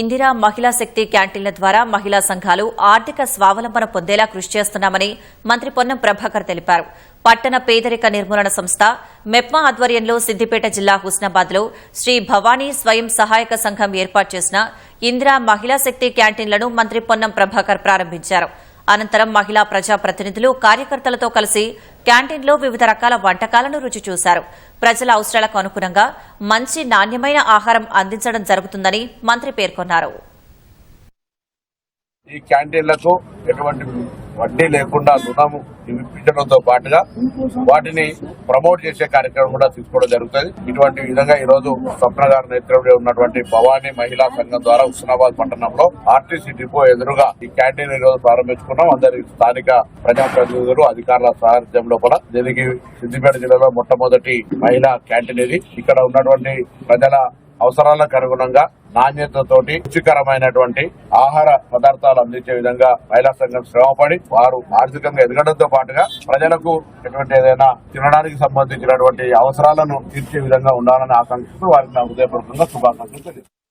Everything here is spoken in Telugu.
ఇందిరా మహిళా శక్తి క్యాంటీన్ల ద్వారా మహిళా సంఘాలు ఆర్థిక స్వావలంబన పొందేలా కృషి చేస్తున్నామని మంత్రి పొన్నం ప్రభాకర్ తెలిపారు. పట్టణ పేదరిక నిర్మూలన సంస్థ మెప్మా ఆధ్వర్యంలో సిద్దిపేట జిల్లా హుస్నాబాద్లో శ్రీ భవానీ స్వయం సహాయక సంఘం ఏర్పాటు చేసిన ఇందిరా మహిళా శక్తి క్యాంటీన్లను మంత్రి పొన్నం ప్రభాకర్ ప్రారంభించారు. అనంతరం మహిళా ప్రజాప్రతినిధులు కార్యకర్తలతో కలిసి క్యాంటీన్లో వివిధ రకాల వంటకాలను రుచి చూశారు. ప్రజల అవసరాలకు అనుగుణంగా మంచి నాణ్యమైన ఆహారం అందించడం జరుగుతుందని మంత్రి పేర్కొన్నారు. ఈ క్యాంటీన్లకు ఎటువంటి వడ్డీ లేకుండా రుణము ఇప్పించడంతో పాటుగా వాటిని ప్రమోట్ చేసే కార్యక్రమం కూడా తీసుకోవడం జరుగుతుంది. ఇటువంటి విధంగా ఈ రోజు స్వప్న గారి నేతృత్వంలో ఉన్నటువంటి భవానీ మహిళా సంఘం ద్వారా హుస్నాబాద్ పట్టణంలో ఆర్టీసీ డిపో ఎదురుగా ఈ క్యాంటీన్ ఈ రోజు ప్రారంభించుకున్నాం. అందరి స్థానిక ప్రజాప్రతినిధులు అధికారుల సారథ్యం లోపల దీనికి సిద్దిపేట జిల్లాలో మొట్టమొదటి మహిళా క్యాంటీన్ ఇది. ఇక్కడ ఉన్నటువంటి ప్రజల అవసరాలకు అనుగుణంగా నాణ్యతతోటి రుచికరమైనటువంటి ఆహార పదార్థాలు అందించే విధంగా మహిళా సంఘం శ్రమపడి వారు ఆర్థికంగా ఎదగడంతో పాటుగా ప్రజలకు ఎటువంటి ఏదైనా తినడానికి సంబంధించినటువంటి అవసరాలను తీర్చే విధంగా ఉండాలని ఆకాంక్షిస్తూ వారికి నా హృదయపూర్వకంగా శుభాకాంక్షలు తెలియజేస్తున్నాను.